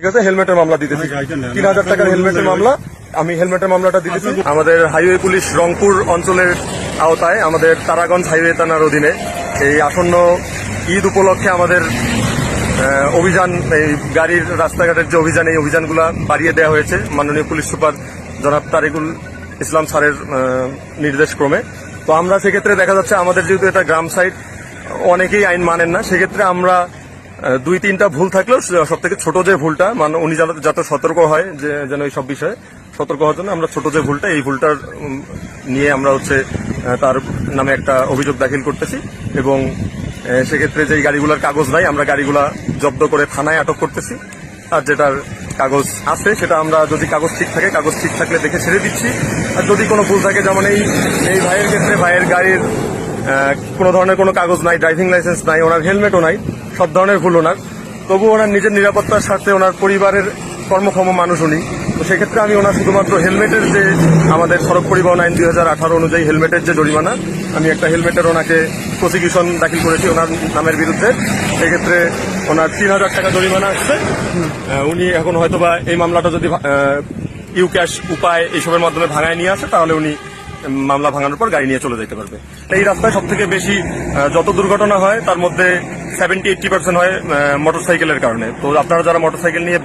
ঠিক আছে হেলমেটের মামলা দিতেছি। তিন হাজার টাকার হেলমেটের মামলা আমি হেলমেটের মামলাটা দিতেছি। আমাদের হাইওয়ে পুলিশ রংপুর অঞ্চলের আওতায় আমাদের তারাগঞ্জ হাইওয়ে থানার অধীনে এই আসন্ন ঈদ উপলক্ষে আমাদের অভিযান এই গাড়ির রাস্তাঘাটের যে অভিযান এই অভিযানগুলো বাড়িয়ে দেওয়া হয়েছে। মাননীয় পুলিশ সুপার জনাব তারিকুল ইসলাম স্যারের আহ, নির্দেশক্রমে। তো আমরা সেক্ষেত্রে দেখা যাচ্ছে আমাদের যেহেতু এটা গ্রাম সাইড অনেকেই আইন মানেন না। সেক্ষেত্রে আমরা দুই, তিনটা ভুল থাকলেও সব থেকে ছোট যে ভুলটা মানে উনি যাতে- যাতে সতর্ক হয় যে, যেন এই সব বিষয়ে সতর্ক হওয়ার জন্য আমরা ছোট যে ভুলটা, এই ভুলটার নিয়ে আমরা হচ্ছে তার নামে একটা অভিযোগ দাখিল করতেছি এবং সেক্ষেত্রে যে গাড়িগুলোর কাগজ নাই, আমরা গাড়িগুলা জব্দ করে থানায় আটক করতেছি। আর যেটার কাগজ আছে, সেটা আমরা যদি কাগজ ঠিক থাকে, কাগজ ঠিক থাকলে দেখে ছেড়ে দিচ্ছি। আর যদি কোনো ভুল থাকে, যেমন এই এই ভাইয়ের ক্ষেত্রে, ভাইয়ের গাড়ির কোনো ধরনের কোনো কাগজ নাই ড্রাইভিং লাইসেন্স নাই, ওনার হেলমেটও নাই, সব ধরনের ভুল ওনার। তবু ওনার নিজের নিরাপত্তার স্বার্থে ওনার পরিবারের কর্মক্ষম মানুষ উনি। তো সেক্ষেত্রে আমি ওনার শুধুমাত্র হেলমেটের যে আমাদের সড়ক পরিবহন আইন দুই হাজার আঠারো অনুযায়ী হেলমেটের যে জরিমানা, আমি একটা হেলমেটের ওনাকে প্রসিকিউশন দাখিল করেছি ওনার নামের বিরুদ্ধে। সেক্ষেত্রে ওনার তিন হাজার টাকা জরিমানা আসছে। উনি এখন হয়তোবা এই মামলাটা যদি ইউ ক্যাশ উপায় এইসবের মাধ্যমে ভাঙায় নিয়ে আসে, তাহলে উনি মামলা ভাঙানোর পর গাড়ি নিয়ে চলে যেতে পারবে। এই রাস্তায় সব থেকে বেশি যত দুর্ঘটনা হয়, তার মধ্যে সেভেন্টি এইটটি পার্সেন্ট হয় মোটরসাইকেলের কারণে। তো আপনারা যারা মোটরসাইকেল নিয়ে